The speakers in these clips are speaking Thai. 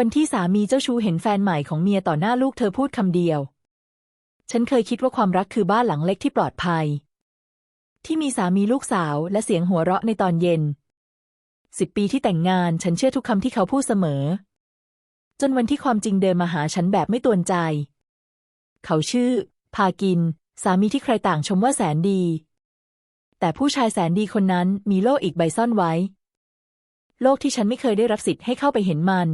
วันที่สามีเจ้าชู้เห็นแฟนใหม่ของเมียต่อหน้าลูกเธอพูดคำเดียว ฉันเคยคิดว่าความรักคือบ้านหลังเล็กที่ปลอดภัย ที่มีสามีลูกสาวและเสียงหัวเราะในตอนเย็นสิบปีที่แต่งงานฉันเชื่อทุกคำที่เขาพูดเสมอ จนวันที่ความจริงเดินมาหาฉันแบบไม่ตวนใจ เขาชื่อ พากิน สามีที่ใครต่างชมว่าแสนดี แต่ผู้ชายแสนดีคนนั้นมีโลกอีกใบซ่อนไว้ โลกที่ฉันไม่เคยได้รับสิทธิ์ให้เข้าไปเห็นมัน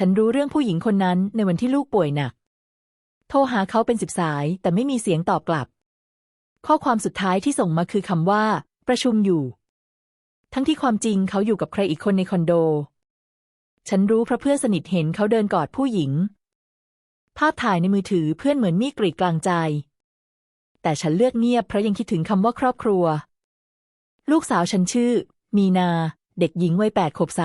ฉันรู้เรื่องผู้หญิงคนนั้นในวันที่ลูกป่วยหนัก โทรหาเขาเป็นสิบสาย แต่ไม่มีเสียงตอบกลับ ข้อความสุดท้ายที่ส่งมาคือคำว่า ประชุมอยู่ ทั้งที่ความจริงเขาอยู่กับใครอีกคนในคอนโด ฉันรู้เพราะเพื่อนสนิทเห็นเขาเดินกอดผู้หญิง ภาพถ่ายในมือถือเพื่อนเหมือนมีกรีดกลางใจ แต่ฉันเลือกเงียบเพราะยังคิดถึงคำว่าครอบครัว ลูกสาวฉันชื่อ มีนา เด็กหญิงวัยแปดขวบใส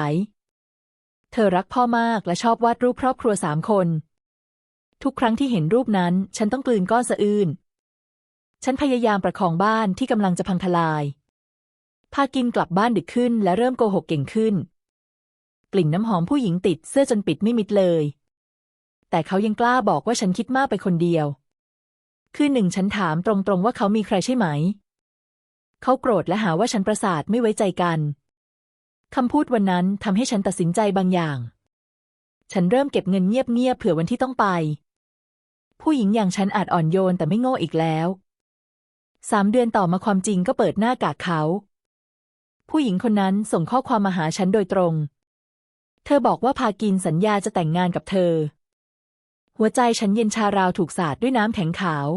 เธอรักพ่อมากและชอบวาดรูปครอบครัวสามคน ทุกครั้งที่เห็นรูปนั้น ฉันต้องกลืนก้อนสะอื้นฉันพยายามประคองบ้านที่กำลังจะพังทลาย พากินกลับบ้านดึกขึ้นและเริ่มโกหกเก่งขึ้น กลิ่นน้ำหอมผู้หญิงติดเสื้อจนปิดไม่มิดเลย แต่เขายังกล้าบอกว่าฉันคิดมากไปคนเดียว คืนหนึ่งฉันถามตรงๆว่าเขามีใครใช่ไหม เขาโกรธและหาว่าฉันประสาทไม่ไว้ใจกัน คำพูดวันนั้นทำให้ฉันตัดสินใจบางอย่าง ฉันเริ่มเก็บเงินเงียบๆเผื่อวันที่ต้องไป ผู้หญิงอย่างฉันอาจอ่อนโยนแต่ไม่โง่อีกแล้วสามเดือนต่อมาความจริงก็เปิดหน้ากากเขา ผู้หญิงคนนั้นส่งข้อความมาหาฉันโดยตรง เธอบอกว่าพากินสัญญาจะแต่งงานกับเธอ หัวใจฉันเย็นชาราวถูกสาดด้วยน้ำแข็งขาว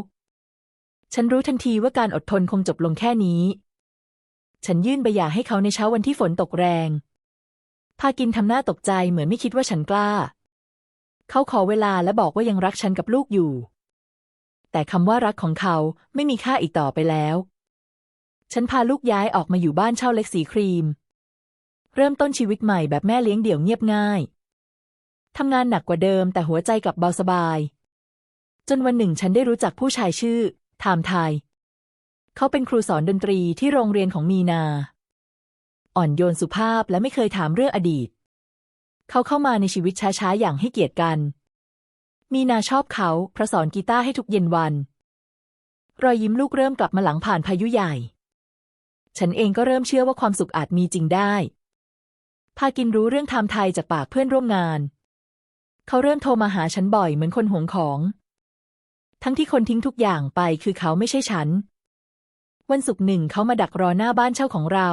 ฉันรู้ทันทีว่าการอดทนคงจบลงแค่นี้ ฉันยื่นใบหย่าให้เขาในเช้าวันที่ฝนตกแรง พากินทำหน้าตกใจเหมือนไม่คิดว่าฉันกล้า เขาขอเวลาและบอกว่ายังรักฉันกับลูกอยู่ แต่คำว่ารักของเขาไม่มีค่าอีกต่อไปแล้ว ฉันพาลูกย้ายออกมาอยู่บ้านเช่าเล็กสีครีม เริ่มต้นชีวิตใหม่แบบแม่เลี้ยงเดี่ยวเงียบง่ายทำงานหนักกว่าเดิมแต่หัวใจกลับเบาสบาย จนวันหนึ่งฉันได้รู้จักผู้ชายชื่อ ไทม์ไทย เขาเป็นครูสอนดนตรีที่โรงเรียนของมีนา อ่อนโยนสุภาพและไม่เคยถามเรื่องอดีต เขาเข้ามาในชีวิตช้าๆ อย่างให้เกียรติกัน มีนาชอบเขาเพราะสอนกีตาร์ให้ทุกเย็นวัน รอยยิ้มลูกเริ่มกลับมาหลังผ่านพายุใหญ่ ฉันเองก็เริ่มเชื่อว่าความสุขอาจมีจริงได้ พากินรู้เรื่องไทม์ไทยจากปากเพื่อนร่วมงาน เขาเริ่มโทรมาหาฉันบ่อยเหมือนคนหวงของ ทั้งที่คนทิ้งทุกอย่างไปคือเขาไม่ใช่ฉัน วันศุกร์หนึ่งเขามาดักรอหน้าบ้านเช่าของเรา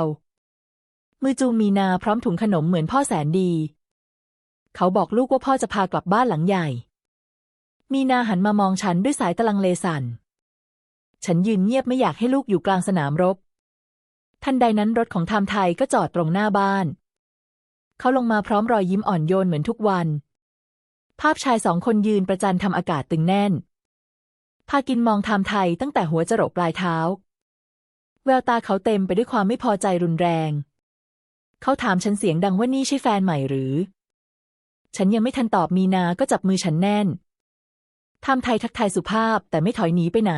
มือจูงมีนาพร้อมถุงขนมเหมือนพ่อแสนดี เขาบอกลูกว่าพ่อจะพากลับบ้านหลังใหญ่ มีนาหันมามองฉันด้วยสายตะลังเลสัน ฉันยืนเงียบไม่อยากให้ลูกอยู่กลางสนามรบ ทันใดนั้นรถของไทม์ไทยก็จอดตรงหน้าบ้าน เขาลงมาพร้อมรอยยิ้มอ่อนโยนเหมือนทุกวัน ภาพชายสองคนยืนประจันทำอากาศตึงแน่นพากินมองไทม์ไทยตั้งแต่หัวจรดปลายเท้า แววตาเขาเต็มไปด้วยความไม่พอใจรุนแรง เขาถามฉันเสียงดังว่านี่ใช่แฟนใหม่หรือ ฉันยังไม่ทันตอบมีนาก็จับมือฉันแน่นทม์ไทยทักทายสุภาพแต่ไม่ถอยหนีไปไหน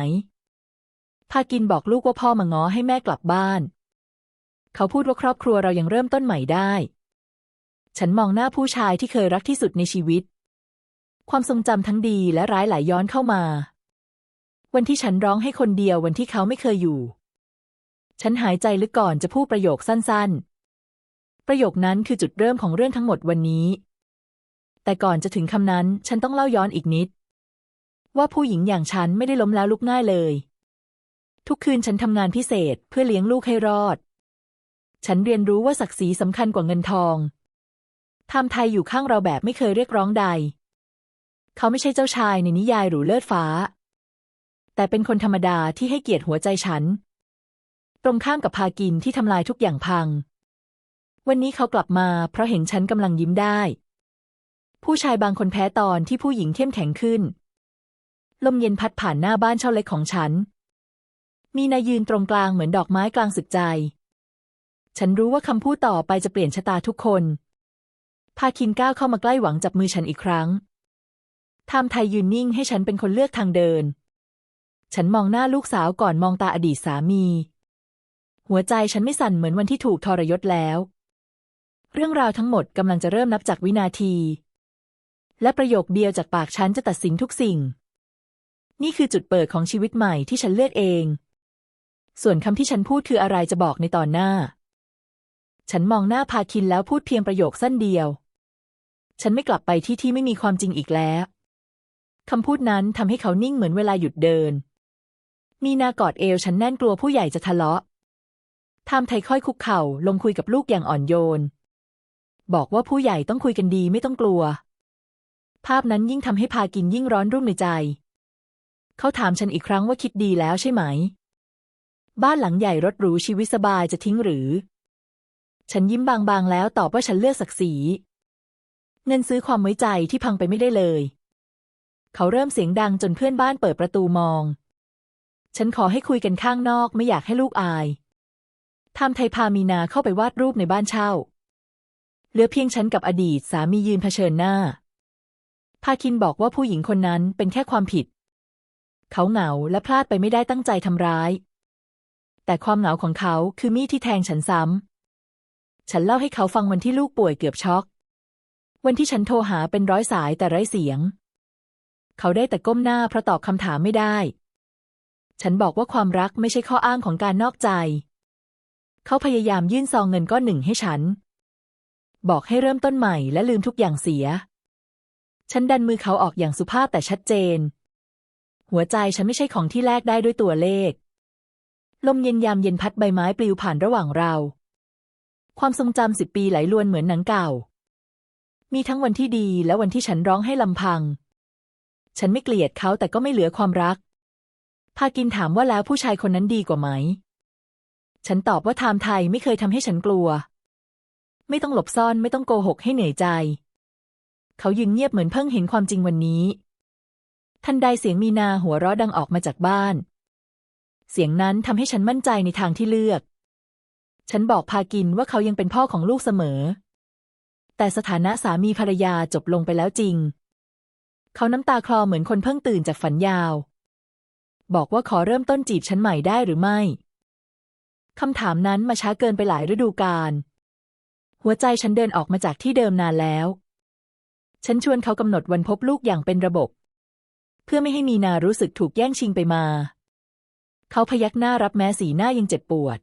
พากินบอกลูกว่าพ่อมาง้อให้แม่กลับบ้าน เขาพูดว่าครอบครัวเรายังเริ่มต้นใหม่ได้ ฉันมองหน้าผู้ชายที่เคยรักที่สุดในชีวิต ความทรงจำทั้งดีและร้ายไหลยย้อนเข้ามา วันที่ฉันร้องให้คนเดียววันที่เขาไม่เคยอยู่ ฉันหายใจลึกก่อนจะพูดประโยคสั้นๆ ประโยคนั้นคือจุดเริ่มของเรื่องทั้งหมดวันนี้ แต่ก่อนจะถึงคำนั้น ฉันต้องเล่าย้อนอีกนิด ว่าผู้หญิงอย่างฉันไม่ได้ล้มแล้วลุกง่ายเลย ทุกคืนฉันทำงานพิเศษเพื่อเลี้ยงลูกให้รอด ฉันเรียนรู้ว่าศักดิ์ศรีสำคัญกว่าเงินทองทม์ไทยอยู่ข้างเราแบบไม่เคยเรียกร้องใด เขาไม่ใช่เจ้าชายในนิยายหรูเลิศฟ้า แต่เป็นคนธรรมดาที่ให้เกียรติหัวใจฉัน ตรงข้ามกับพากินที่ทำลายทุกอย่างพัง วันนี้เขากลับมาเพราะเห็นฉันกำลังยิ้มได้ ผู้ชายบางคนแพ้ตอนที่ผู้หญิงเข้มแข็งขึ้น ลมเย็นพัดผ่านหน้าบ้านเช่าเล็กของฉัน มีนายยืนตรงกลางเหมือนดอกไม้กลางศึกใจ ฉันรู้ว่าคำพูดต่อไปจะเปลี่ยนชะตาทุกคน พาคินก้าวเข้ามาใกล้หวังจับมือฉันอีกครั้งไทม์ไทยยืนนิ่งให้ฉันเป็นคนเลือกทางเดิน ฉันมองหน้าลูกสาวก่อนมองตาอดีตสามี หัวใจฉันไม่สั่นเหมือนวันที่ถูกทรยศแล้ว เรื่องราวทั้งหมดกำลังจะเริ่มนับจากวินาที และประโยคเดียวจากปากฉันจะตัดสินทุกสิ่ง นี่คือจุดเปิดของชีวิตใหม่ที่ฉันเลือกเอง ส่วนคำที่ฉันพูดคืออะไรจะบอกในตอนหน้า ฉันมองหน้าพาคินแล้วพูดเพียงประโยคสั้นเดียว ฉันไม่กลับไปที่ที่ไม่มีความจริงอีกแล้วคำพูดนั้นทำให้เขานิ่งเหมือนเวลาหยุดเดิน มีนากอดเอวฉันแน่นกลัวผู้ใหญ่จะทะเลาะ ทามไทยค่อยคุกเข่าลงคุยกับลูกอย่างอ่อนโยน บอกว่าผู้ใหญ่ต้องคุยกันดีไม่ต้องกลัว ภาพนั้นยิ่งทำให้พากินยิ่งร้อนรุ่มในใจ เขาถามฉันอีกครั้งว่าคิดดีแล้วใช่ไหม บ้านหลังใหญ่รถหรูชีวิตสบายจะทิ้งหรือ ฉันยิ้มบางๆแล้วตอบว่าฉันเลือกศักดิ์ศรีเงินซื้อความไว้ใจที่พังไปไม่ได้เลย เขาเริ่มเสียงดังจนเพื่อนบ้านเปิดประตูมอง ฉันขอให้คุยกันข้างนอกไม่อยากให้ลูกอาย ทำไทยพามีนาเข้าไปวาดรูปในบ้านเช่า เหลือเพียงฉันกับอดีตสามียืนเผชิญหน้า พาคินบอกว่าผู้หญิงคนนั้นเป็นแค่ความผิด เขาเหงาและพลาดไปไม่ได้ตั้งใจทำร้าย แต่ความเหงาของเขาคือมีดที่แทงฉันซ้ำ ฉันเล่าให้เขาฟังวันที่ลูกป่วยเกือบช็อก วันที่ฉันโทรหาเป็นร้อยสายแต่ไร้เสียง เขาได้แต่ก้มหน้าเพราะตอบคำถามไม่ได้ ฉันบอกว่าความรักไม่ใช่ข้ออ้างของการนอกใจ เขาพยายามยื่นซองเงินก้อนหนึ่งให้ฉัน บอกให้เริ่มต้นใหม่และลืมทุกอย่างเสีย ฉันดันมือเขาออกอย่างสุภาพแต่ชัดเจน หัวใจฉันไม่ใช่ของที่แลกได้ด้วยตัวเลข ลมเย็นยามเย็นพัดใบไม้ปลิวผ่านระหว่างเรา ความทรงจำสิบปีไหลลวนเหมือนหนังเก่า มีทั้งวันที่ดีและวันที่ฉันร้องให้ลำพัง ฉันไม่เกลียดเขาแต่ก็ไม่เหลือความรักพากินถามว่าแล้วผู้ชายคนนั้นดีกว่าไหม ฉันตอบว่าไทม์ไทยไม่เคยทำให้ฉันกลัว ไม่ต้องหลบซ่อนไม่ต้องโกหกให้เหนื่อยใจ เขายืนเงียบเหมือนเพิ่งเห็นความจริงวันนี้ ทันใดเสียงมีนาหัวเราะดังออกมาจากบ้าน เสียงนั้นทำให้ฉันมั่นใจในทางที่เลือก ฉันบอกพากินว่าเขายังเป็นพ่อของลูกเสมอ แต่สถานะสามีภรรยาจบลงไปแล้วจริง เขาน้ำตาคลอเหมือนคนเพิ่งตื่นจากฝันยาว บอกว่าขอเริ่มต้นจีบฉันใหม่ได้หรือไม่ คำถามนั้นมาช้าเกินไปหลายฤดูกาล หัวใจฉันเดินออกมาจากที่เดิมนานแล้ว ฉันชวนเขากำหนดวันพบลูกอย่างเป็นระบบ เพื่อไม่ให้มีนารู้สึกถูกแย่งชิงไปมา เขาพยักหน้ารับแม้สีหน้ายังเจ็บปวด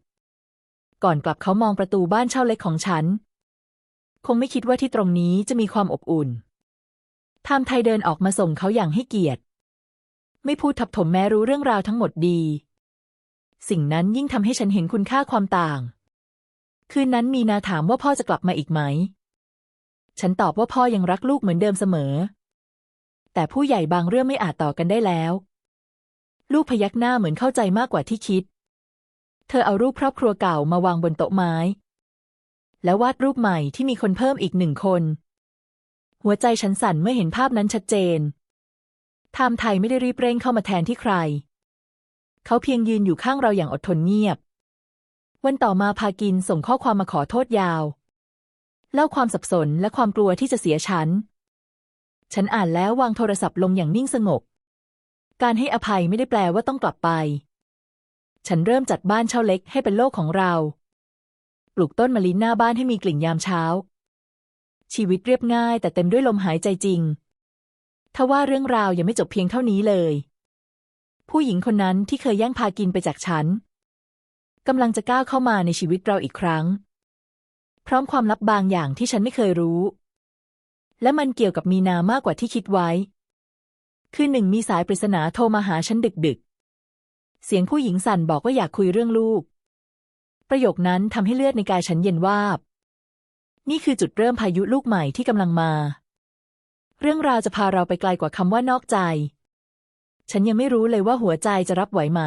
ก่อนกลับเขามองประตูบ้านเช่าเล็กของฉัน คงไม่คิดว่าที่ตรงนี้จะมีความอบอุ่นไทม์ไทยเดินออกมาส่งเขาอย่างให้เกียรติ ไม่พูดทับถมแม้รู้เรื่องราวทั้งหมดดี สิ่งนั้นยิ่งทำให้ฉันเห็นคุณค่าความต่าง คืนนั้นมีนาถามว่าพ่อจะกลับมาอีกไหม ฉันตอบว่าพ่อยังรักลูกเหมือนเดิมเสมอ แต่ผู้ใหญ่บางเรื่องไม่อาจต่อกันได้แล้ว ลูกพยักหน้าเหมือนเข้าใจมากกว่าที่คิด เธอเอารูปครอบครัวเก่ามาวางบนโต๊ะไม้ แล้ววาดรูปใหม่ที่มีคนเพิ่มอีกหนึ่งคน หัวใจฉันสั่นเมื่อเห็นภาพนั้นชัดเจนไทม์ไทยไม่ได้รีบเร่งเข้ามาแทนที่ใคร เขาเพียงยืนอยู่ข้างเราอย่างอดทนเงียบ วันต่อมาพากินส่งข้อความมาขอโทษยาว เล่าความสับสนและความกลัวที่จะเสียฉัน ฉันอ่านแล้ววางโทรศัพท์ลงอย่างนิ่งสงบ การให้อภัยไม่ได้แปลว่าต้องกลับไป ฉันเริ่มจัดบ้านเช่าเล็กให้เป็นโลกของเรา ปลูกต้นมะลิหน้าบ้านให้มีกลิ่นยามเช้า ชีวิตเรียบง่ายแต่เต็มด้วยลมหายใจจริงทว่าเรื่องราวยังไม่จบเพียงเท่านี้เลย ผู้หญิงคนนั้นที่เคยแย่งพากินไปจากฉันกำลังจะก้าวเข้ามาในชีวิตเราอีกครั้ง พร้อมความลับบางอย่างที่ฉันไม่เคยรู้ และมันเกี่ยวกับมีนามากกว่าที่คิดไว้ คือหนึ่งมีสายปริศนาโทรมาหาฉันดึกๆ เสียงผู้หญิงสั่นบอกว่าอยากคุยเรื่องลูก ประโยคนั้นทำให้เลือดในกายฉันเย็นวาบ นี่คือจุดเริ่มพายุลูกใหม่ที่กำลังมา เรื่องราวจะพาเราไปไกลกว่าคำว่านอกใจ ฉันยังไม่รู้เลยว่าหัวใจจะรับไหวไหม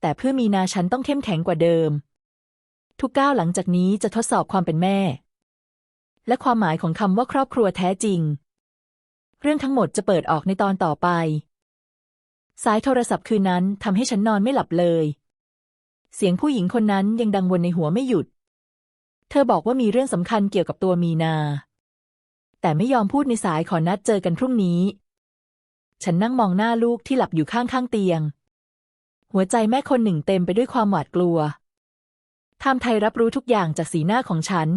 แต่เพื่อมีนาฉันต้องเข้มแข็งกว่าเดิม ทุกก้าวหลังจากนี้จะทดสอบความเป็นแม่ และความหมายของคำว่าครอบครัวแท้จริง เรื่องทั้งหมดจะเปิดออกในตอนต่อไป สายโทรศัพท์คืนนั้นทำให้ฉันนอนไม่หลับเลย เสียงผู้หญิงคนนั้นยังดังวนในหัวไม่หยุด เธอบอกว่ามีเรื่องสำคัญเกี่ยวกับตัวมีนา แต่ไม่ยอมพูดในสายขอนัดเจอกันพรุ่งนี้ ฉันนั่งมองหน้าลูกที่หลับอยู่ข้างข้างเตียง หัวใจแม่คนหนึ่งเต็มไปด้วยความหวาดกลัวทามไทยรับรู้ทุกอย่างจากสีหน้าของฉัน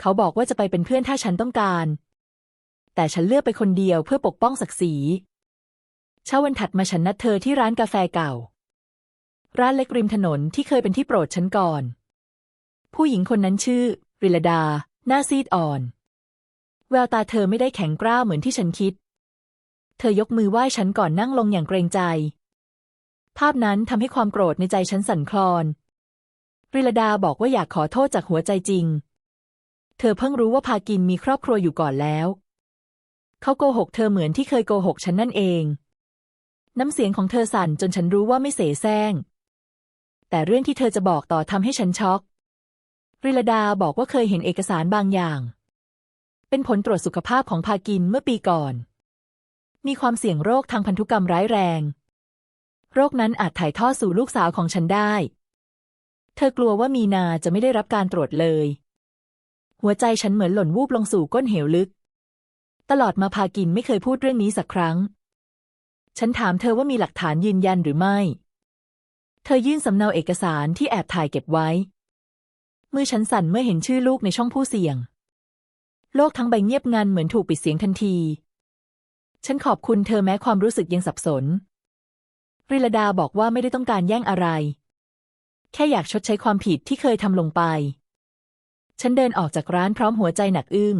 เขาบอกว่าจะไปเป็นเพื่อนถ้าฉันต้องการ แต่ฉันเลือกไปคนเดียวเพื่อปกป้องศักดิ์ศรี เช้าวันถัดมาฉันนัดเธอที่ร้านกาแฟเก่า ร้านเล็กริมถนนที่เคยเป็นที่โปรดฉันก่อน ผู้หญิงคนนั้นชื่อ ริลดา หน้าซีดอ่อน แววตาเธอไม่ได้แข็งกร้าวเหมือนที่ฉันคิด เธอยกมือไหว้ฉันก่อนนั่งลงอย่างเกรงใจ ภาพนั้นทำให้ความโกรธในใจฉันสั่นคลอน ริลดาบอกว่าอยากขอโทษจากหัวใจจริง เธอเพิ่งรู้ว่าพากินมีครอบครัวอยู่ก่อนแล้ว เขาโกหกเธอเหมือนที่เคยโกหกฉันนั่นเอง น้ำเสียงของเธอสั่นจนฉันรู้ว่าไม่เสแสร้ง แต่เรื่องที่เธอจะบอกต่อทำให้ฉันช็อกริลดาบอกว่าเคยเห็นเอกสารบางอย่าง เป็นผลตรวจสุขภาพของพากินเมื่อปีก่อน มีความเสี่ยงโรคทางพันธุกรรมร้ายแรง โรคนั้นอาจถ่ายทอดสู่ลูกสาวของฉันได้ เธอกลัวว่ามีนาจะไม่ได้รับการตรวจเลย หัวใจฉันเหมือนหล่นวูบลงสู่ก้นเหวลึก ตลอดมาพากินไม่เคยพูดเรื่องนี้สักครั้ง ฉันถามเธอว่ามีหลักฐานยืนยันหรือไม่ เธอยื่นสำเนาเอกสารที่แอบถ่ายเก็บไว้ มือฉันสั่นเมื่อเห็นชื่อลูกในช่องผู้เสี่ยง โลกทั้งใบเงียบงันเหมือนถูกปิดเสียงทันที ฉันขอบคุณเธอแม้ความรู้สึกยังสับสน ริลดาบอกว่าไม่ได้ต้องการแย่งอะไร แค่อยากชดใช้ความผิดที่เคยทำลงไป ฉันเดินออกจากร้านพร้อมหัวใจหนักอึ้ง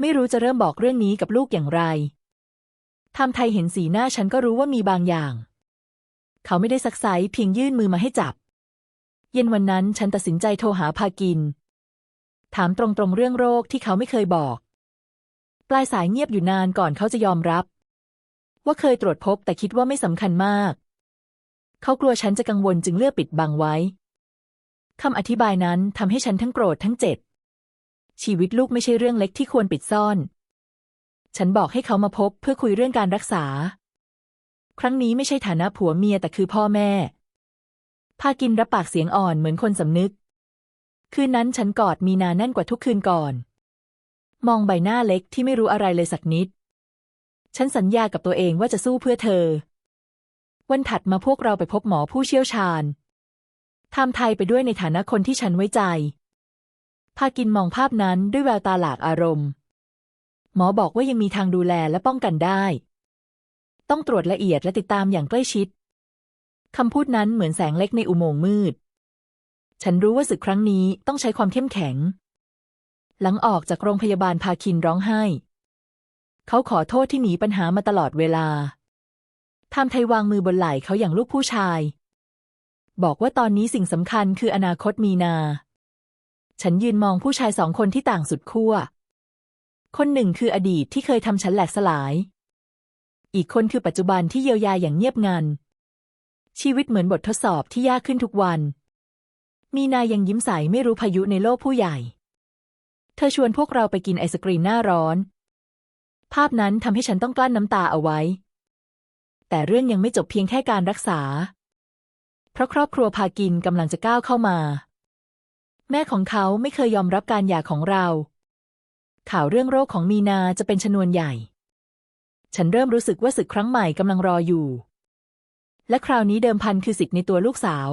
ไม่รู้จะเริ่มบอกเรื่องนี้กับลูกอย่างไรทำไทยเห็นสีหน้าฉันก็รู้ว่ามีบางอย่าง เขาไม่ได้ซักไซเพียงยื่นมือมาให้จับ เย็นวันนั้นฉันตัดสินใจโทรหาพากิน ถามตรงๆเรื่องโรคที่เขาไม่เคยบอก ลายสายเงียบอยู่นานก่อนเขาจะยอมรับ ว่าเคยตรวจพบแต่คิดว่าไม่สำคัญมาก เขากลัวฉันจะกังวลจึงเลือกปิดบังไว้คำอธิบายนั้นทำให้ฉันทั้งโกรธทั้งเจ็บ ชีวิตลูกไม่ใช่เรื่องเล็กที่ควรปิดซ่อน ฉันบอกให้เขามาพบเพื่อคุยเรื่องการรักษา ครั้งนี้ไม่ใช่ฐานะผัวเมียแต่คือพ่อแม่ พากินรับปากเสียงอ่อนเหมือนคนสำนึก คืนนั้นฉันกอดมีนาแน่นกว่าทุกคืนก่อน มองใบหน้าเล็กที่ไม่รู้อะไรเลยสักนิด ฉันสัญญากับตัวเองว่าจะสู้เพื่อเธอ วันถัดมาพวกเราไปพบหมอผู้เชี่ยวชาญทำไทยไปด้วยในฐานะคนที่ฉันไว้ใจ พากินมองภาพนั้นด้วยแววตาหลากอารมณ์ หมอบอกว่ายังมีทางดูแลและป้องกันได้ ต้องตรวจละเอียดและติดตามอย่างใกล้ชิดคำพูดนั้นเหมือนแสงเล็กในอุโมงค์มืด ฉันรู้ว่าศึกครั้งนี้ต้องใช้ความเข้มแข็ง หลังออกจากโรงพยาบาลพาคินร้องไห้ เขาขอโทษที่หนีปัญหามาตลอดเวลาทำไทยวางมือบนไหล่เขาอย่างลูกผู้ชาย บอกว่าตอนนี้สิ่งสำคัญคืออนาคตมีนา ฉันยืนมองผู้ชายสองคนที่ต่างสุดขั้ว คนหนึ่งคืออดีตที่เคยทำฉันแหลกสลาย อีกคนคือปัจจุบันที่เยียวยาอย่างเงียบงัน ชีวิตเหมือนบททดสอบที่ยากขึ้นทุกวัน มีนายังยิ้มใสไม่รู้พายุในโลกผู้ใหญ่ เธอชวนพวกเราไปกินไอศกรีมหน้าร้อน ภาพนั้นทำให้ฉันต้องกลั้นน้ำตาเอาไว้ แต่เรื่องยังไม่จบเพียงแค่การรักษา เพราะครอบครัวพากินกำลังจะก้าวเข้ามา แม่ของเขาไม่เคยยอมรับการหย่าของเรา ข่าวเรื่องโรคของมีนาจะเป็นชนวนใหญ่ ฉันเริ่มรู้สึกว่าศึกครั้งใหม่กำลังรออยู่ และคราวนี้เดิมพันคือสิทธิ์ในตัวลูกสาว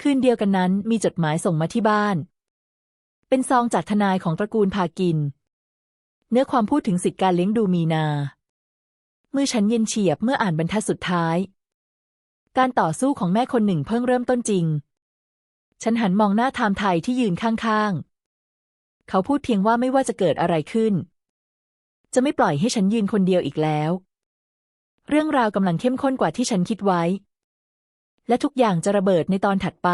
คืนเดียวกันนั้นมีจดหมายส่งมาที่บ้าน เป็นซองจากทนายของตระกูลพากิน เนื้อความพูดถึงสิทธิการเลี้ยงดูมีนา มือฉันเย็นเฉียบเมื่ออ่านบรรทัดสุดท้าย การต่อสู้ของแม่คนหนึ่งเพิ่งเริ่มต้นจริง ฉันหันมองหน้าทามไทยที่ยืนข้างๆ เขาพูดเพียงว่าไม่ว่าจะเกิดอะไรขึ้น จะไม่ปล่อยให้ฉันยืนคนเดียวอีกแล้ว เรื่องราวกำลังเข้มข้นกว่าที่ฉันคิดไว้ และทุกอย่างจะระเบิดในตอนถัดไป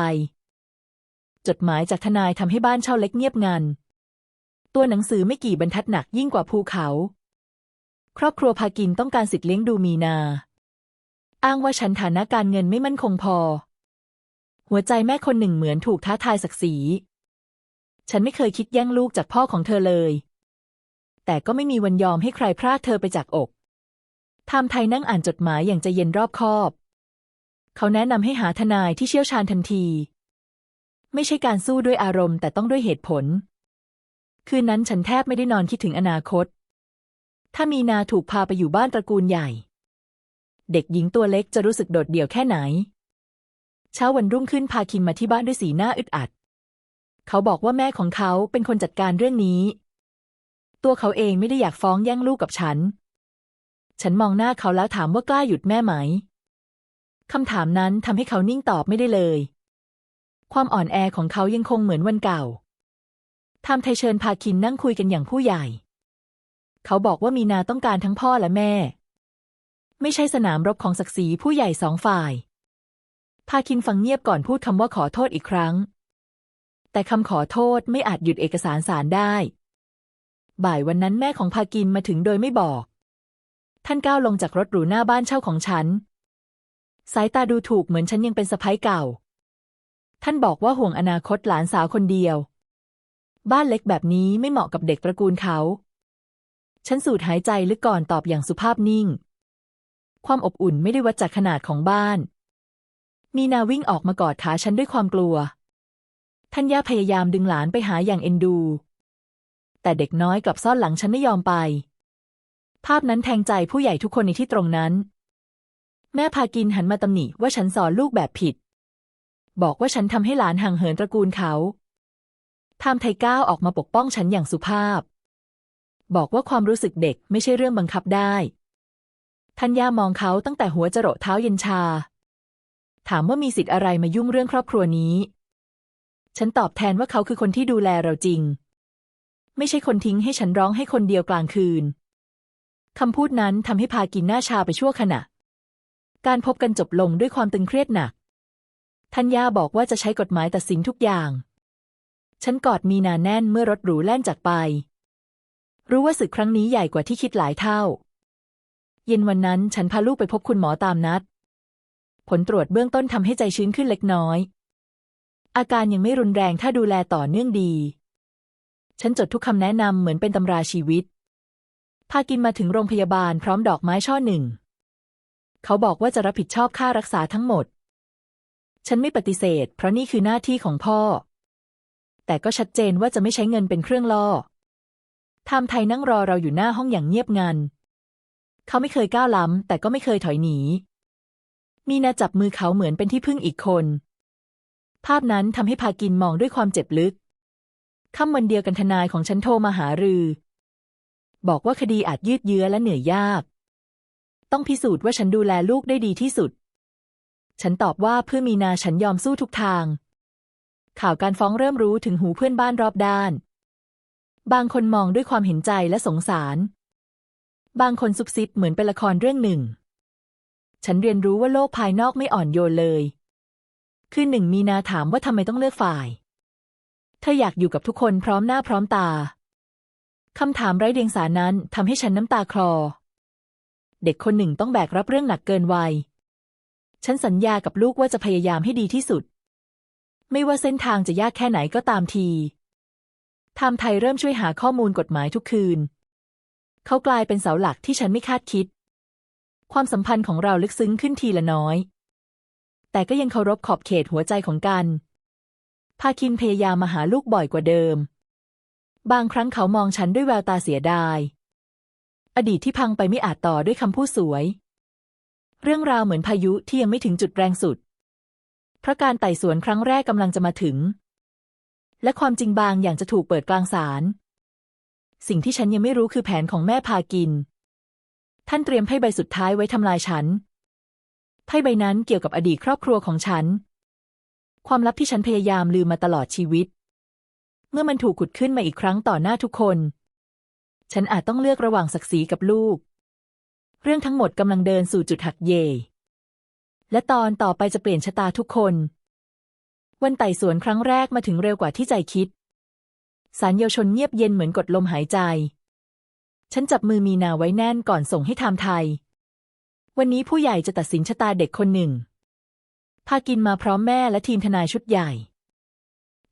จดหมายจากทนายทำให้บ้านเช่าเล็กเงียบงัน ตัวหนังสือไม่กี่บรรทัดหนักยิ่งกว่าภูเขา ครอบครัวพากินต้องการสิทธิ์เลี้ยงดูมีนา อ้างว่าฉันฐานะการเงินไม่มั่นคงพอ หัวใจแม่คนหนึ่งเหมือนถูกท้าทายศักดิ์ศรี ฉันไม่เคยคิดแย่งลูกจากพ่อของเธอเลย แต่ก็ไม่มีวันยอมให้ใครพรากเธอไปจากอกทามไทยนั่งอ่านจดหมายอย่างใจเย็นรอบคอบ เขาแนะนำให้หาทนายที่เชี่ยวชาญทันที ไม่ใช่การสู้ด้วยอารมณ์แต่ต้องด้วยเหตุผล คืนนั้นฉันแทบไม่ได้นอนคิดถึงอนาคต ถ้ามีนาถูกพาไปอยู่บ้านตระกูลใหญ่ เด็กหญิงตัวเล็กจะรู้สึกโดดเดี่ยวแค่ไหน เช้าวันรุ่งขึ้นพาคิมมาที่บ้านด้วยสีหน้าอึดอัด เขาบอกว่าแม่ของเขาเป็นคนจัดการเรื่องนี้ ตัวเขาเองไม่ได้อยากฟ้องแย่งลูกกับฉัน ฉันมองหน้าเขาแล้วถามว่ากล้าหยุดแม่ไหมคำถามนั้นทำให้เขานิ่งตอบไม่ได้เลย ความอ่อนแอของเขายังคงเหมือนวันเก่าทำไทเชิญพาคินนั่งคุยกันอย่างผู้ใหญ่ เขาบอกว่ามีนาต้องการทั้งพ่อและแม่ ไม่ใช่สนามรบของศักดิ์ศรีผู้ใหญ่สองฝ่าย พาคินฟังเงียบก่อนพูดคำว่าขอโทษอีกครั้ง แต่คำขอโทษไม่อาจหยุดเอกสารศาลได้ บ่ายวันนั้นแม่ของพากินมาถึงโดยไม่บอก ท่านก้าวลงจากรถหรูหน้าบ้านเช่าของฉัน สายตาดูถูกเหมือนฉันยังเป็นสะพ้ายเก่า ท่านบอกว่าห่วงอนาคตหลานสาวคนเดียว บ้านเล็กแบบนี้ไม่เหมาะกับเด็กตระกูลเขา ฉันสูดหายใจลึกก่อนตอบอย่างสุภาพนิ่ง ความอบอุ่นไม่ได้วัดจากขนาดของบ้าน มีนาวิ่งออกมากอดขาฉันด้วยความกลัวท่านย่าพยายามดึงหลานไปหาอย่างเอ็นดู แต่เด็กน้อยกลับซ่อนหลังฉันไม่ยอมไป ภาพนั้นแทงใจผู้ใหญ่ทุกคนในที่ตรงนั้น แม่พากินหันมาตำหนิว่าฉันสอนลูกแบบผิด บอกว่าฉันทำให้หลานห่างเหินตระกูลเขาทามไทก้าวออกมาปกป้องฉันอย่างสุภาพ บอกว่าความรู้สึกเด็กไม่ใช่เรื่องบังคับได้ท่านย่ามองเขาตั้งแต่หัวจรดเท้าเย็นชา ถามว่ามีสิทธิ์อะไรมายุ่งเรื่องครอบครัวนี้ ฉันตอบแทนว่าเขาคือคนที่ดูแลเราจริง ไม่ใช่คนทิ้งให้ฉันร้องให้คนเดียวกลางคืนคำพูดนั้นทำให้พากินหน้าชาไปชั่วขณะ การพบกันจบลงด้วยความตึงเครียดหนัก ท่านย่าบอกว่าจะใช้กฎหมายตัดสินทุกอย่าง ฉันกอดมีนาแน่นเมื่อรถหรูแล่นจากไป รู้ว่าศึกครั้งนี้ใหญ่กว่าที่คิดหลายเท่า เย็นวันนั้นฉันพาลูกไปพบคุณหมอตามนัด ผลตรวจเบื้องต้นทำให้ใจชื้นขึ้นเล็กน้อย อาการยังไม่รุนแรงถ้าดูแลต่อเนื่องดี ฉันจดทุกคำแนะนำเหมือนเป็นตำราชีวิต พากินมาถึงโรงพยาบาลพร้อมดอกไม้ช่อหนึ่ง เขาบอกว่าจะรับผิดชอบค่ารักษาทั้งหมด ฉันไม่ปฏิเสธ เพราะนี่คือหน้าที่ของพ่อ แต่ก็ชัดเจนว่าจะไม่ใช้เงินเป็นเครื่องล่อทามไทยนั่งรอเราอยู่หน้าห้องอย่างเงียบงัน เขาไม่เคยก้าวล้ำ แต่ก็ไม่เคยถอยหนี มีนาจับมือเขาเหมือนเป็นที่พึ่งอีกคน ภาพนั้นทำให้พากินมองด้วยความเจ็บลึกค่ำวันเดียวกันทนายของฉันโทรมาหารือ บอกว่าคดีอาจยืดเยื้อและเหนื่อยยาก ต้องพิสูจน์ว่าฉันดูแลลูกได้ดีที่สุด ฉันตอบว่าเพื่อมีนาฉันยอมสู้ทุกทาง ข่าวการฟ้องเริ่มรู้ถึงหูเพื่อนบ้านรอบด้าน บางคนมองด้วยความเห็นใจและสงสาร บางคนซุบซิบเหมือนเป็นละครเรื่องหนึ่ง ฉันเรียนรู้ว่าโลกภายนอกไม่อ่อนโยนเลย คือหนึ่งมีนาถามว่าทำไมต้องเลือกฝ่าย เธออยากอยู่กับทุกคนพร้อมหน้าพร้อมตาคำถามไร้เดียงสานั้นทำให้ฉันน้ำตาคลอ เด็กคนหนึ่งต้องแบกรับเรื่องหนักเกินวัย ฉันสัญญากับลูกว่าจะพยายามให้ดีที่สุด ไม่ว่าเส้นทางจะยากแค่ไหนก็ตามทีทามไทยเริ่มช่วยหาข้อมูลกฎหมายทุกคืน เขากลายเป็นเสาหลักที่ฉันไม่คาดคิด ความสัมพันธ์ของเราลึกซึ้งขึ้นทีละน้อย แต่ก็ยังเคารพขอบเขตหัวใจของกัน พาคินพยายามมาหาลูกบ่อยกว่าเดิม บางครั้งเขามองฉันด้วยแววตาเสียดาย อดีตที่พังไปไม่อาจต่อด้วยคำพูดสวย เรื่องราวเหมือนพายุที่ยังไม่ถึงจุดแรงสุด เพราะการไต่สวนครั้งแรกกำลังจะมาถึง และความจริงบางอย่างจะถูกเปิดกลางศาล สิ่งที่ฉันยังไม่รู้คือแผนของแม่พากิน ท่านเตรียมไพ่ใบสุดท้ายไว้ทำลายฉัน ไพ่ใบนั้นเกี่ยวกับอดีตครอบครัวของฉัน ความลับที่ฉันพยายามลืมมาตลอดชีวิต เมื่อมันถูกขุดขึ้นมาอีกครั้งต่อหน้าทุกคน ฉันอาจต้องเลือกระหว่างศักดิ์ศรีกับลูก เรื่องทั้งหมดกำลังเดินสู่จุดหักเย และตอนต่อไปจะเปลี่ยนชะตาทุกคน วันไต่สวนครั้งแรกมาถึงเร็วกว่าที่ใจคิด สารเยาวชนเงียบเย็นเหมือนกดลมหายใจ ฉันจับมือมีนาไว้แน่นก่อนส่งให้ทำไทย วันนี้ผู้ใหญ่จะตัดสินชะตาเด็กคนหนึ่ง พากินมาพร้อมแม่และทีมทนายชุดใหญ่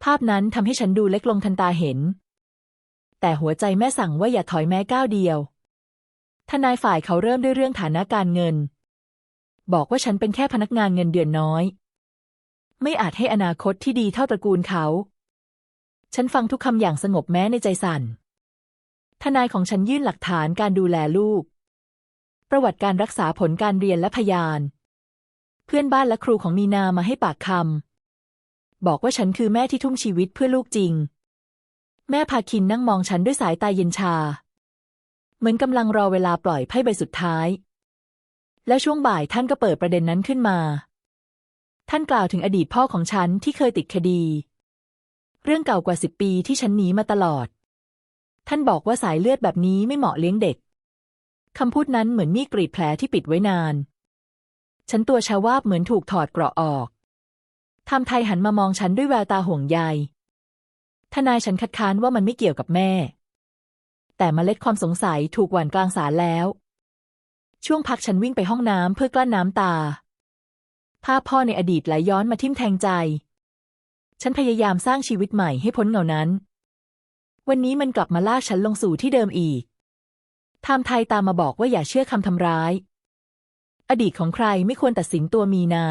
ภาพนั้นทำให้ฉันดูเล็กลงทันตาเห็น แต่หัวใจแม่สั่งว่าอย่าถอยแม้ก้าวเดียว ทนายฝ่ายเขาเริ่มด้วยเรื่องฐานะการเงิน บอกว่าฉันเป็นแค่พนักงานเงินเดือนน้อย ไม่อาจให้อนาคตที่ดีเท่าตระกูลเขา ฉันฟังทุกคำอย่างสงบแม้ในใจสั่น ทนายของฉันยื่นหลักฐานการดูแลลูก ประวัติการรักษาผลการเรียนและพยาน เพื่อนบ้านและครูของมีนามาให้ปากคำบอกว่าฉันคือแม่ที่ทุ่มชีวิตเพื่อลูกจริง แม่พาคินนั่งมองฉันด้วยสายตาเย็นชา เหมือนกำลังรอเวลาปล่อยไพ่ใบสุดท้าย แล้วช่วงบ่ายท่านก็เปิดประเด็นนั้นขึ้นมา ท่านกล่าวถึงอดีตพ่อของฉันที่เคยติดคดี เรื่องเก่ากว่าสิบปีที่ฉันหนีมาตลอด ท่านบอกว่าสายเลือดแบบนี้ไม่เหมาะเลี้ยงเด็กคำพูดนั้นเหมือนมีกรีดแผลที่ปิดไว้นาน ฉันตัวชาวาบเหมือนถูกถอดเกราะออกทำไทยหันมามองฉันด้วยแววตาห่วงใย ทนายฉันคัดค้านว่ามันไม่เกี่ยวกับแม่ แต่เมล็ดความสงสัยถูกหว่านกลางสารแล้ว ช่วงพักฉันวิ่งไปห้องน้ำเพื่อกลั้นน้ำตา ภาพพ่อในอดีตไหลย้อนมาทิ่มแทงใจ ฉันพยายามสร้างชีวิตใหม่ให้พ้นเงานั้น วันนี้มันกลับมาลากฉันลงสู่ที่เดิมอีกไทม์ไทยตามมาบอกว่าอย่าเชื่อคำทำร้าย อดีตของใครไม่ควรตัดสินตัวมีนา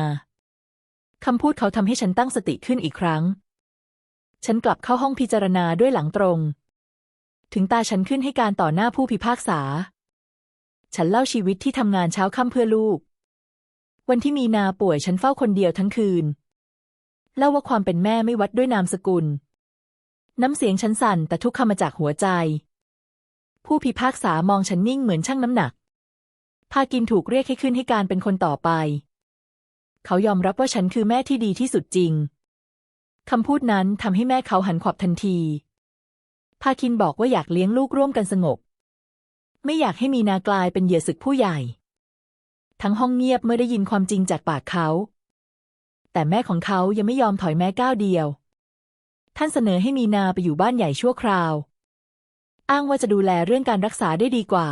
คำพูดเขาทำให้ฉันตั้งสติขึ้นอีกครั้ง ฉันกลับเข้าห้องพิจารณาด้วยหลังตรง ถึงตาฉันขึ้นให้การต่อหน้าผู้พิพากษา ฉันเล่าชีวิตที่ทำงานเช้าค่ำเพื่อลูก วันที่มีนาป่วยฉันเฝ้าคนเดียวทั้งคืน เล่าว่าความเป็นแม่ไม่วัดด้วยนามสกุล น้ำเสียงฉันสั่นแต่ทุกคำมาจากหัวใจ ผู้พิพากษามองฉันนิ่งเหมือนช่างน้ำหนัก พากินถูกเรียกให้ขึ้นให้การเป็นคนต่อไป เขายอมรับว่าฉันคือแม่ที่ดีที่สุดจริงคำพูดนั้นทำให้แม่เขาหันขวับทันที พาคินบอกว่าอยากเลี้ยงลูกร่วมกันสงบ ไม่อยากให้มีนากลายเป็นเหยื่อศึกผู้ใหญ่ ทั้งห้องเงียบเมื่อได้ยินความจริงจากปากเขา แต่แม่ของเขายังไม่ยอมถอยแม้ก้าวเดียว ท่านเสนอให้มีนาไปอยู่บ้านใหญ่ชั่วคราว อ้างว่าจะดูแลเรื่องการรักษาได้ดีกว่า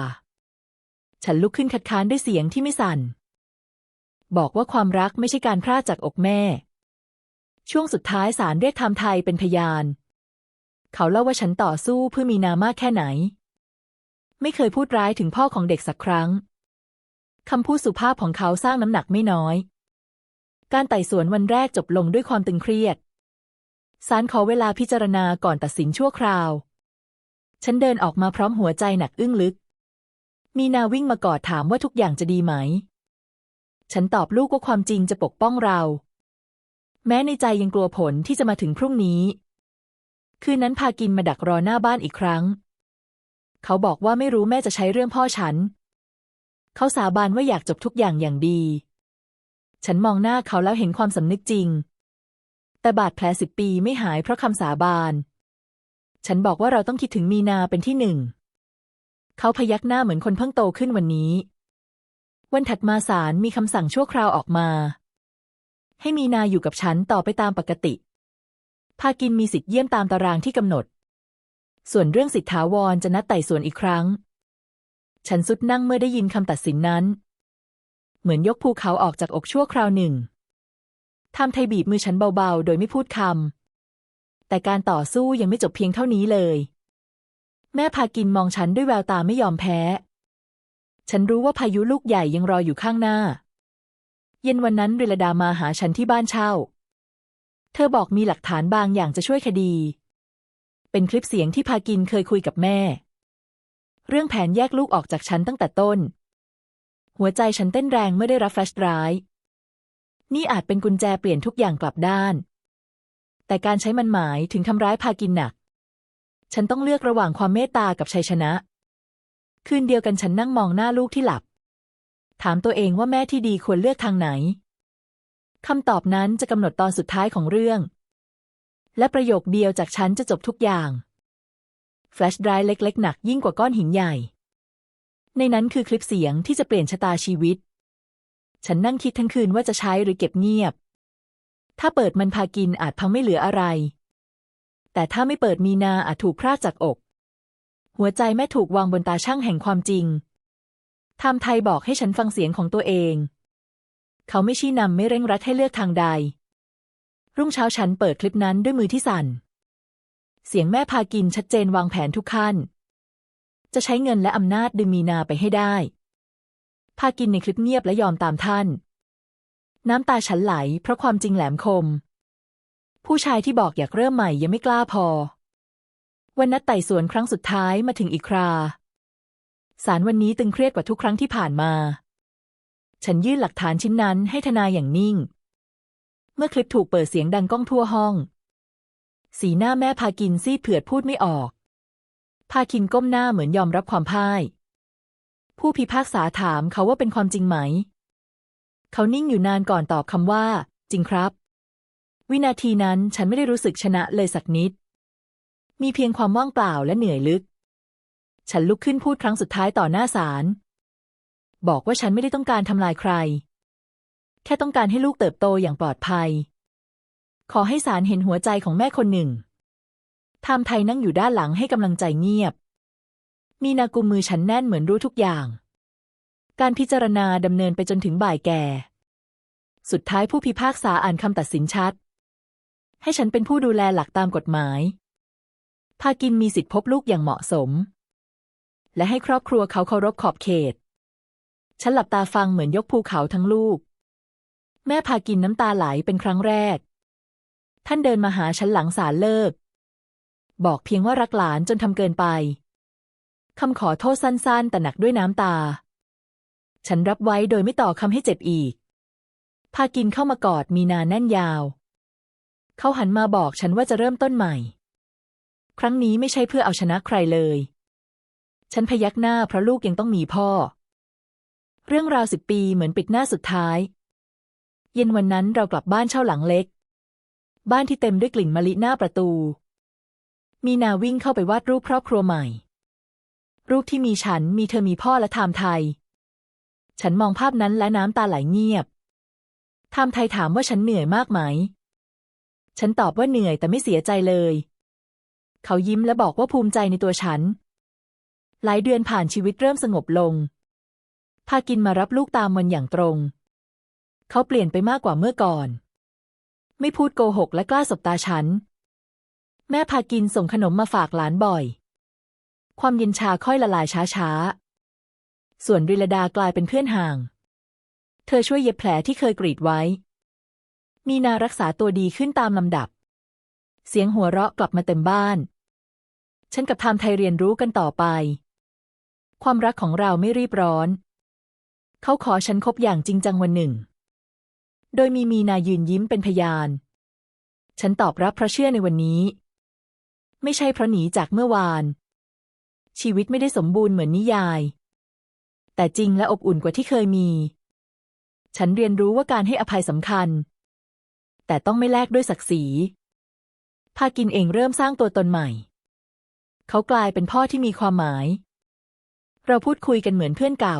ฉันลุกขึ้นคัดค้านด้วยเสียงที่ไม่สั่น บอกว่าความรักไม่ใช่การพรากจากอกแม่ ช่วงสุดท้ายศาลเรียกทม์ไทยเป็นพยาน เขาเล่าว่าฉันต่อสู้เพื่อมีนามากแค่ไหน ไม่เคยพูดร้ายถึงพ่อของเด็กสักครั้งคำพูดสุภาพของเขาสร้างน้ำหนักไม่น้อย การไต่สวนวันแรกจบลงด้วยความตึงเครียดศาลขอเวลาพิจารณาก่อนตัดสินชั่วคราว ฉันเดินออกมาพร้อมหัวใจหนักอึ้งลึก มีนาวิ่งมากอดถามว่าทุกอย่างจะดีไหม ฉันตอบลูกว่าความจริงจะปกป้องเรา แม้ในใจยังกลัวผลที่จะมาถึงพรุ่งนี้ คืนนั้นพากินมาดักรอหน้าบ้านอีกครั้ง เขาบอกว่าไม่รู้แม่จะใช้เรื่องพ่อฉัน เขาสาบานว่าอยากจบทุกอย่างอย่างดี ฉันมองหน้าเขาแล้วเห็นความสำนึกจริง แต่บาดแผลสิบปีไม่หายเพราะคำสาบาน ฉันบอกว่าเราต้องคิดถึงมีนาเป็นที่หนึ่ง เขาพยักหน้าเหมือนคนเพิ่งโตขึ้นวันนี้ วันถัดมาศาลมีคำสั่งชั่วคราวออกมา ให้มีนาอยู่กับฉันต่อไปตามปกติ พากินมีสิทธิ์เยี่ยมตามตารางที่กำหนด ส่วนเรื่องสิทธาวรจะนัดไต่สวนอีกครั้ง ฉันสุดนั่งเมื่อได้ยินคำตัดสินนั้น เหมือนยกภูเขาออกจากอกชั่วคราวหนึ่งทำไทยบีบมือฉันเบาๆ โดยไม่พูดคำ แต่การต่อสู้ยังไม่จบเพียงเท่านี้เลย แม่พากินมองฉันด้วยแววตาไม่ยอมแพ้ ฉันรู้ว่าพายุลูกใหญ่ยังรออยู่ข้างหน้า เย็นวันนั้นเรลดามาหาฉันที่บ้านเช่า เธอบอกมีหลักฐานบางอย่างจะช่วยคดี เป็นคลิปเสียงที่พากินเคยคุยกับแม่ เรื่องแผนแยกลูกออกจากฉันตั้งแต่ต้น หัวใจฉันเต้นแรงเมื่อได้รับแฟลชร้าย นี่อาจเป็นกุญแจเปลี่ยนทุกอย่างกลับด้าน แต่การใช้มันหมายถึงทำร้ายพากินหนัก ฉันต้องเลือกระหว่างความเมตตากับชัยชนะ คืนเดียวกันฉันนั่งมองหน้าลูกที่หลับ ถามตัวเองว่าแม่ที่ดีควรเลือกทางไหน คำตอบนั้นจะกำหนดตอนสุดท้ายของเรื่อง และประโยคเดียวจากฉันจะจบทุกอย่าง แฟลชไดรฟ์เล็ก ๆ หนักยิ่งกว่าก้อนหินใหญ่ ในนั้นคือคลิปเสียงที่จะเปลี่ยนชะตาชีวิต ฉันนั่งคิดทั้งคืนว่าจะใช้หรือเก็บเงียบ ถ้าเปิดมันพากินอาจพังไม่เหลืออะไร แต่ถ้าไม่เปิดมีนาอาจถูกพรากจากอก หัวใจแม่ถูกวางบนตาช่างแห่งความจริงไทม์ไทยบอกให้ฉันฟังเสียงของตัวเอง เขาไม่ชี้นำไม่เร่งรัดให้เลือกทางใด รุ่งเช้าฉันเปิดคลิปนั้นด้วยมือที่สั่น เสียงแม่พากินชัดเจนวางแผนทุกขั้น จะใช้เงินและอำนาจดึงมีนาไปให้ได้ พากินในคลิปเงียบและยอมตามท่าน น้ำตาฉันไหลเพราะความจริงแหลมคม ผู้ชายที่บอกอยากเริ่มใหม่ยังไม่กล้าพอ วันนัดไต่สวนครั้งสุดท้ายมาถึงอีกคราศาลวันนี้ตึงเครียดกว่าทุกครั้งที่ผ่านมา ฉันยื่นหลักฐานชิ้นนั้นให้ทนายอย่างนิ่ง เมื่อคลิปถูกเปิดเสียงดังก้องทั่วห้อง สีหน้าแม่พากินซีดเผือดพูดไม่ออก พาคินก้มหน้าเหมือนยอมรับความพ่าย ผู้พิพากษาถามเขาว่าเป็นความจริงไหม เขานิ่งอยู่นานก่อนตอบคำว่า จริงครับ วินาทีนั้นฉันไม่ได้รู้สึกชนะเลยสักนิด มีเพียงความว่างเปล่าและเหนื่อยลึก ฉันลุกขึ้นพูดครั้งสุดท้ายต่อหน้าศาล บอกว่าฉันไม่ได้ต้องการทำลายใคร แค่ต้องการให้ลูกเติบโตอย่างปลอดภัย ขอให้ศาลเห็นหัวใจของแม่คนหนึ่งไทม์ไทยนั่งอยู่ด้านหลังให้กำลังใจเงียบ มีนากุมมือฉันแน่นเหมือนรู้ทุกอย่าง การพิจารณาดำเนินไปจนถึงบ่ายแก่ สุดท้ายผู้พิพากษาอ่านคำตัดสินชัด ให้ฉันเป็นผู้ดูแลหลักตามกฎหมาย พากินมีสิทธิพบลูกอย่างเหมาะสม และให้ครอบครัวเขาเคารพขอบเขต ฉันหลับตาฟังเหมือนยกภูเขาทั้งลูก แม่พากินน้ำตาไหลเป็นครั้งแรก ท่านเดินมาหาฉันหลังศาลเลิก บอกเพียงว่ารักหลานจนทำเกินไปคำขอโทษสั้นๆ แต่หนักด้วยน้ำตา ฉันรับไว้โดยไม่ต่อคำให้เจ็บอีก พากินเข้ามากอดมีนาแน่นยาว เขาหันมาบอกฉันว่าจะเริ่มต้นใหม่ ครั้งนี้ไม่ใช่เพื่อเอาชนะใครเลย ฉันพยักหน้าเพราะลูกยังต้องมีพ่อ เรื่องราวสิบปีเหมือนปิดหน้าสุดท้าย เย็นวันนั้นเรากลับบ้านเช่าหลังเล็ก บ้านที่เต็มด้วยกลิ่นมะลิหน้าประตู มีนาวิ่งเข้าไปวาดรูปครอบครัวใหม่ รูปที่มีฉันมีเธอมีพ่อและไทม์ไทย ฉันมองภาพนั้นและน้ำตาไหลเงียบไทม์ไทยถามว่าฉันเหนื่อยมากไหม ฉันตอบว่าเหนื่อยแต่ไม่เสียใจเลย เขายิ้มและบอกว่าภูมิใจในตัวฉัน หลายเดือนผ่านชีวิตเริ่มสงบลง พากินมารับลูกตามวันอย่างตรง เขาเปลี่ยนไปมากกว่าเมื่อก่อน ไม่พูดโกหกและกล้าสบตาฉัน แม่พากินส่งขนมมาฝากหลานบ่อย ความเย็นชาค่อยละลายช้าๆ ส่วนริลดากลายเป็นเพื่อนห่าง เธอช่วยเย็บแผลที่เคยกรีดไว้ มีนารักษาตัวดีขึ้นตามลำดับ เสียงหัวเราะกลับมาเต็มบ้าน ฉันกับไทม์ไทยเรียนรู้กันต่อไปความรักของเราไม่รีบร้อน เขาขอฉันคบอย่างจริงจังวันหนึ่ง โดยมีมีนายืนยิ้มเป็นพยาน ฉันตอบรับเพราะเชื่อในวันนี้ ไม่ใช่เพราะหนีจากเมื่อวาน ชีวิตไม่ได้สมบูรณ์เหมือนนิยาย แต่จริงและอบอุ่นกว่าที่เคยมี ฉันเรียนรู้ว่าการให้อภัยสำคัญ แต่ต้องไม่แลกด้วยศักดิ์ศรี พากินเองเริ่มสร้างตัวตนใหม่ เขากลายเป็นพ่อที่มีความหมายเราพูดคุยกันเหมือนเพื่อนเก่า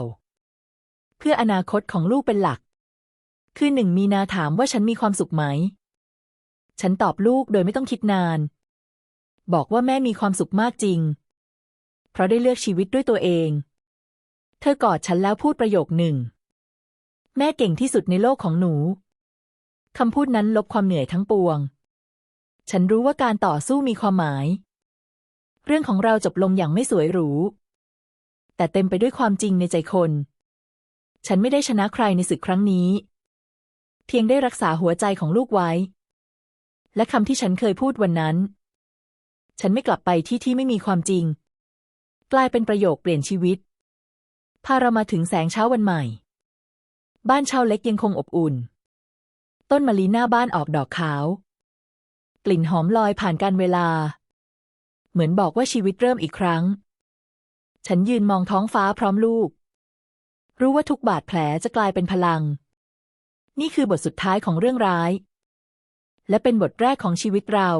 พื่ออนาคตของลูกเป็นหลัก คือหนึ่งมีนาถามว่าฉันมีความสุขไหม ฉันตอบลูกโดยไม่ต้องคิดนาน บอกว่าแม่มีความสุขมากจริง เพราะได้เลือกชีวิตด้วยตัวเอง เธอกอดฉันแล้วพูดประโยคหนึ่ง แม่เก่งที่สุดในโลกของหนู คำพูดนั้นลบความเหนื่อยทั้งปวง ฉันรู้ว่าการต่อสู้มีความหมาย เรื่องของเราจบลงอย่างไม่สวยหรู แต่เต็มไปด้วยความจริงในใจคน ฉันไม่ได้ชนะใครในศึกครั้งนี้ เพียงได้รักษาหัวใจของลูกไว้ และคำที่ฉันเคยพูดวันนั้น ฉันไม่กลับไปที่ที่ไม่มีความจริง กลายเป็นประโยคเปลี่ยนชีวิต พาเรามาถึงแสงเช้าวันใหม่ บ้านเช่าเล็กยังคงอบอุ่น ต้นมะลิหน้าบ้านออกดอกขาว กลิ่นหอมลอยผ่านการเวลา เหมือนบอกว่าชีวิตเริ่มอีกครั้ง ฉันยืนมองท้องฟ้าพร้อมลูก รู้ว่าทุกบาดแผลจะกลายเป็นพลัง นี่คือบทสุดท้ายของเรื่องร้าย และเป็นบทแรกของชีวิตเรา